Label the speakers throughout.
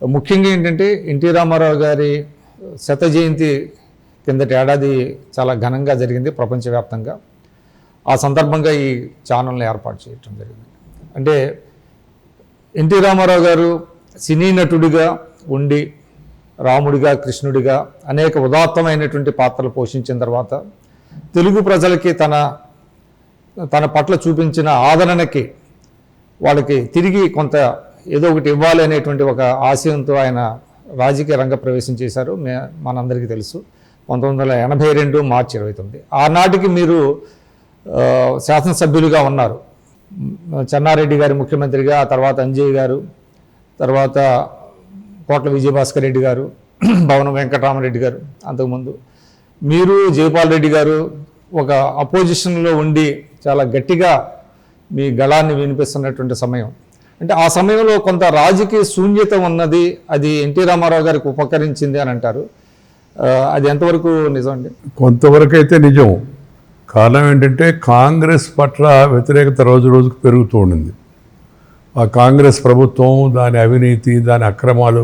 Speaker 1: ముఖ్యంగా ఏంటంటే ఎన్టీ రామారావు గారి శత జయంతి కిందటి ఏడాది చాలా ఘనంగా జరిగింది ప్రపంచవ్యాప్తంగా. ఆ సందర్భంగా ఈ ఛానల్ని ఏర్పాటు చేయటం జరిగింది. అంటే ఎన్టీ రామారావు గారు సినీ నటుడిగా ఉండి రాముడిగా కృష్ణుడిగా అనేక ఉదాత్తమైనటువంటి పాత్రలు పోషించిన తర్వాత తెలుగు ప్రజలకి తన తన పట్ల చూపించిన ఆదరణకి వాళ్ళకి తిరిగి కొంత ఏదో ఒకటి ఇవ్వాలి అనేటువంటి ఒక ఆశయంతో ఆయన రాజకీయ రంగ ప్రవేశం చేశారు. మే మనందరికీ తెలుసు. పంతొమ్మిది వందల ఎనభై రెండు మార్చి ఇరవై తొమ్మిది. ఆనాటికి మీరు శాసనసభ్యులుగా ఉన్నారు. చెన్నారెడ్డి గారి ముఖ్యమంత్రిగా ఆ తర్వాత అంజయ్ గారు తర్వాత కోట్ల విజయభాస్కర్ రెడ్డి గారు భవనం వెంకటరామరెడ్డి గారు అంతకుముందు. మీరు జయపాల్ రెడ్డి గారు ఒక అపోజిషన్లో ఉండి చాలా గట్టిగా మీ గళాన్ని వినిపిస్తున్నటువంటి సమయం. అంటే ఆ సమయంలో కొంత రాజకీయ శూన్యత ఉన్నది అది ఎన్టీ రామారావు గారికి ఉపకరించింది అని అంటారు. అది ఎంతవరకు నిజం అండి?
Speaker 2: కొంతవరకు అయితే నిజం. కారణం ఏంటంటే కాంగ్రెస్ పట్ల వ్యతిరేకత రోజు రోజుకు పెరుగుతూ ఉండింది. ఆ కాంగ్రెస్ ప్రభుత్వం దాని అవినీతి దాని అక్రమాలు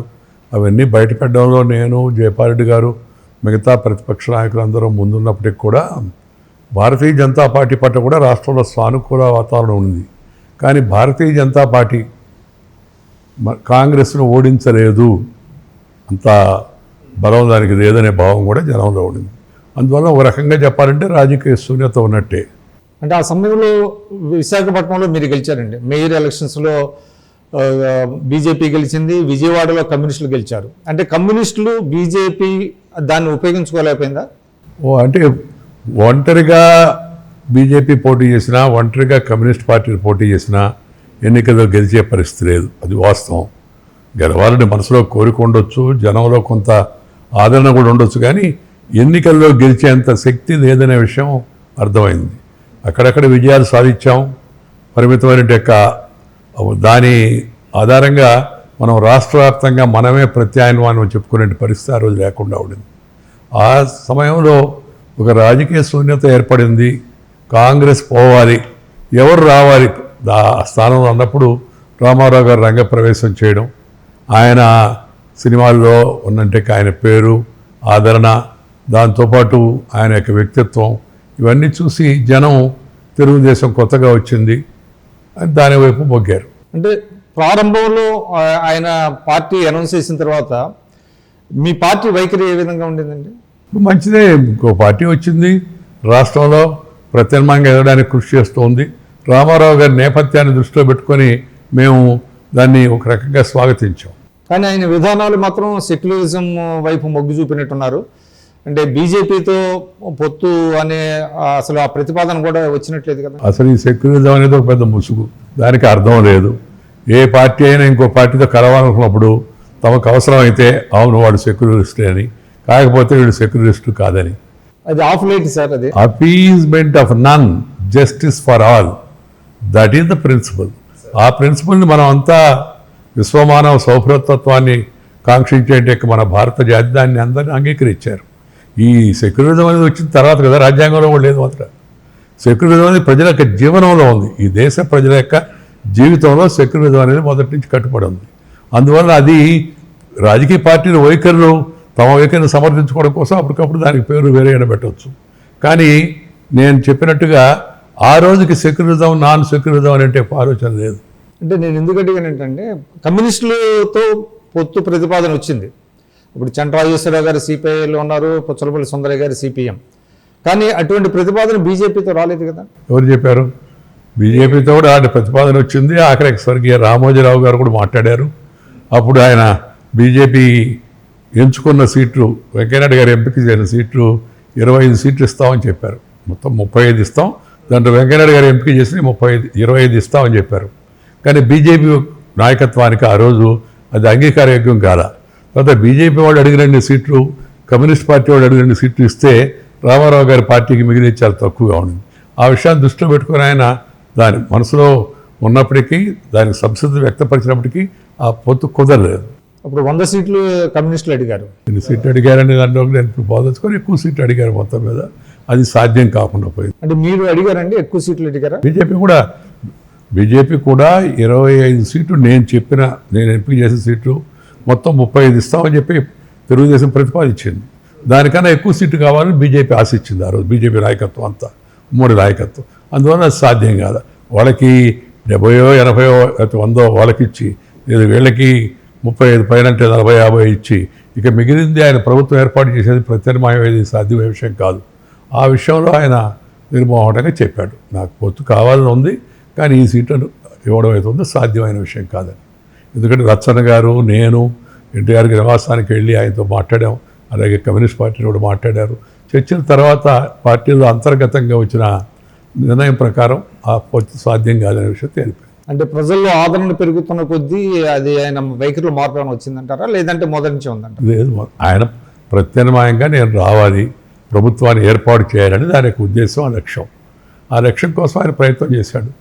Speaker 2: అవన్నీ బయటపెట్టడంలో నేను జయపాలరెడ్డి గారు మిగతా ప్రతిపక్ష నాయకులందరూ ముందున్నప్పటికి కూడా భారతీయ జనతా పార్టీ పట్ల కూడా రాష్ట్రంలో సానుకూల వాతావరణం ఉంది. కానీ భారతీయ జనతా పార్టీ కాంగ్రెస్ను ఓడించలేదు అంత బలం దానికి లేదనే భావం కూడా జనంలో ఉండింది అందువల్ల ఒక రకంగా చెప్పాలంటే రాజకీయ శూన్యత ఉన్నట్టే.
Speaker 1: అంటే ఆ సమయంలో విశాఖపట్నంలో మీరు గెలిచారండి. మేయర్ ఎలక్షన్స్లో బీజేపీ గెలిచింది విజయవాడలో కమ్యూనిస్టులు గెలిచారు. అంటే కమ్యూనిస్టులు బీజేపీ దాన్ని ఉపయోగించుకోలేకపోయిందా?
Speaker 2: ఓ అంటే ఒంటరిగా బీజేపీ పోటీ చేసినా ఒంటరిగా కమ్యూనిస్ట్ పార్టీలు పోటీ చేసినా ఎన్నికల్లో గెలిచే పరిస్థితి లేదు. అది వాస్తవం. గెలవాలని మనసులో కోరిక ఉండొచ్చు జనంలో కొంత ఆదరణ కూడా ఉండొచ్చు కానీ ఎన్నికల్లో గెలిచేంత శక్తి లేదనే విషయం అర్థమైంది. అక్కడక్కడ విజయాలు సాధించాం. పరిమితమైన యొక్క దాని ఆధారంగా మనం రాష్ట్ర వ్యాప్తంగా మనమే ప్రత్యామ్నాయం చెప్పుకునే పరిస్థితి ఆ రోజు లేకుండా ఉండింది. ఆ సమయంలో ఒక రాజకీయ శూన్యత ఏర్పడింది. కాంగ్రెస్ పోవాలి. ఎవరు రావాలి? ఆ స్థానంలో అన్నప్పుడు రామారావు గారు రంగప్రవేశం చేయడం ఆయన సినిమాల్లో ఉన్నంటే ఆయన పేరు ఆదరణ దాంతోపాటు ఆయన యొక్క వ్యక్తిత్వం ఇవన్నీ చూసి జనం తెలుగుదేశం కొత్తగా వచ్చింది. అని దాని వైపు మొగ్గారు.
Speaker 1: అంటే ప్రారంభంలో ఆయన పార్టీ అనౌన్స్ చేసిన తర్వాత మీ పార్టీ వైఖరి ఏ విధంగా ఉండిందండి?
Speaker 2: మంచిదే ఇంకో పార్టీ వచ్చింది. రాష్ట్రంలో ప్రత్యామ్నాయంగా ఎదగడానికి కృషి చేస్తోంది. రామారావు గారి నేపథ్యాన్ని దృష్టిలో పెట్టుకొని మేము దాన్ని ఒక రకంగా స్వాగతించాం.
Speaker 1: కానీ ఆయన విధానాలు మాత్రం సెక్యులరిజం వైపు మొగ్గు చూపినట్టున్నారు. అంటే బీజేపీతో పొత్తు అనే అసలు ఆ ప్రతిపాదన కూడా వచ్చినట్లేదు కదా.
Speaker 2: అసలు ఈ సెక్యులరిజం అనేది ఒక పెద్ద ముసుగు. దానికి అర్థం లేదు. ఏ పార్టీ అయినా ఇంకో పార్టీతో కలవాలనుకున్నప్పుడు తమకు అవసరమైతే అవును వాడు సెక్యులరిస్టే అని. కాకపోతే వీడు సెక్యులరిస్టు కాదని.
Speaker 1: అది ఆఫ్ లైట్ సార్ అది.
Speaker 2: Appeasement of none justice for all. That is the principle ఆ ప్రిన్సిపల్ని మనం అంతా విశ్వమానవ సౌభ్రతత్వాన్ని కాంక్షించే మన భారత జాతి దాన్ని అందరినీ అంగీకరించారు. ఈ సెక్యులరిజం అనేది వచ్చిన తర్వాత కదా రాజ్యాంగంలో కూడా లేదు మాత్రం. సెక్యులరిజం అనేది ప్రజల యొక్క జీవనంలో ఉంది. ఈ దేశ ప్రజల యొక్క జీవితంలో సెక్యులరిజం అనేది మొదటి నుంచి కట్టుబడి ఉంది. అందువల్ల అది రాజకీయ పార్టీల వైఖరులు తమ వైఖరిని సమర్థించుకోవడం కోసం అప్పటికప్పుడు దానికి పేరు వేరే పెట్టవచ్చు. కానీ నేను చెప్పినట్టుగా ఆ రోజుకి సెక్యులరిజం నాన్ సెక్యులరిజం అనేటే ఆలోచన లేదు.
Speaker 1: అంటే నేను ఎందుకు అడిగాను ఏంటంటే కమ్యూనిస్టులతో పొత్తు ప్రతిపాదన వచ్చింది. ఇప్పుడు చంద్రరాజేశ్వరరావు గారు సిపిఐలో ఉన్నారు పుచ్చలపల్లి సుందరయ్య గారు సిపిఎం. కానీ అటువంటి ప్రతిపాదన బీజేపీతో రాలేదు కదా.
Speaker 2: ఎవరు చెప్పారు? బీజేపీతో కూడా ఆడ ప్రతిపాదన వచ్చింది. ఆఖరికి స్వర్గీయ రామోజీరావు గారు కూడా మాట్లాడారు. అప్పుడు ఆయన బీజేపీ ఎంచుకున్న సీట్లు వెంకయ్యనాయుడు గారు ఎంపిక చేసిన సీట్లు ఇరవై ఐదు సీట్లు ఇస్తామని చెప్పారు. మొత్తం ముప్పై ఐదు ఇస్తాం. దాంట్లో వెంకయ్యనాయుడు గారు ఎంపిక చేసి ముప్పై ఐదు ఇరవై ఐదు ఇస్తామని చెప్పారు. కానీ బీజేపీ నాయకత్వానికి ఆ రోజు అది అంగీకారయోగ్యం కాదా తర్వాత బీజేపీ వాళ్ళు అడిగిన సీట్లు కమ్యూనిస్ట్ పార్టీ వాళ్ళు అడిగిన సీట్లు ఇస్తే రామారావు గారి పార్టీకి మిగిలిన చాలా తక్కువగా ఉంది. ఆ విషయాన్ని దృష్టిలో పెట్టుకుని ఆయన దాని మనసులో ఉన్నప్పటికీ దానికి సంసిద్ధి వ్యక్తపరిచినప్పటికీ ఆ పొత్తు కుదరలేదు.
Speaker 1: అప్పుడు వంద సీట్లు కమ్యూనిస్టులు అడిగారు.
Speaker 2: ఎన్ని సీట్లు అడిగారని దాంట్లో నేను ఇప్పుడు బోధించుకొని ఎక్కువ సీట్లు అడిగారు మొత్తం మీద. అది సాధ్యం కాకుండా పోయింది.
Speaker 1: అంటే మీరు అడిగారండి ఎక్కువ సీట్లు అడిగారా?
Speaker 2: బీజేపీ కూడా బీజేపీ కూడా ఇరవై ఐదు సీట్లు నేను చెప్పిన నేను ఎంపిక చేసిన సీట్లు మొత్తం ముప్పై ఐదు ఇస్తామని చెప్పి తెలుగుదేశం ప్రతిపాదించింది. దానికన్నా ఎక్కువ సీటు కావాలని బీజేపీ ఆశించింది ఆ రోజు బీజేపీ నాయకత్వం అంతా ఉమ్మడి నాయకత్వం. అందువల్ల అది సాధ్యం కాదు. వాళ్ళకి డెబ్బయో ఎనభయో వందో వాళ్ళకి ఇచ్చి లేదు వీళ్ళకి ముప్పై ఐదు పైన అంటే నలభై యాభై ఇచ్చి ఇక మిగిలింది ఆయన ప్రభుత్వం ఏర్పాటు చేసేది ప్రత్యామ్నాయం సాధ్యమయ్యే విషయం కాదు. ఆ విషయంలో ఆయన నిర్మోహటంగా చెప్పాడు. నాకు పొత్తు కావాలని ఉంది కానీ ఈ సీట్లను ఇవ్వడం అయితే ఉందో సాధ్యమైన విషయం కాదని. ఎందుకంటే రచ్చన్న గారు నేను ఎన్టీఆర్ నివాసానికి వెళ్ళి ఆయనతో మాట్లాడాం అలాగే కమ్యూనిస్ట్ పార్టీని కూడా మాట్లాడారు. చర్చల తర్వాత పార్టీలో అంతర్గతంగా వచ్చిన నిర్ణయం ప్రకారం ఆ పొత్తు సాధ్యం కాదనే విషయం తేలిపోయింది.
Speaker 1: అంటే ప్రజల్లో ఆదరణ పెరుగుతున్న కొద్దీ అది ఆయన వైఖరిలో మార్పు వచ్చిందంటారా? లేదంటే మొదటి నుంచి ఉందంటారా?
Speaker 2: లేదు ఆయన ప్రత్యామ్నాయంగా నేను రావాలి. ప్రభుత్వాన్ని ఏర్పాటు చేయాలని దాని యొక్క ఉద్దేశం ఆ లక్ష్యం. ఆ లక్ష్యం కోసం ఆయన ప్రయత్నం చేశాడు.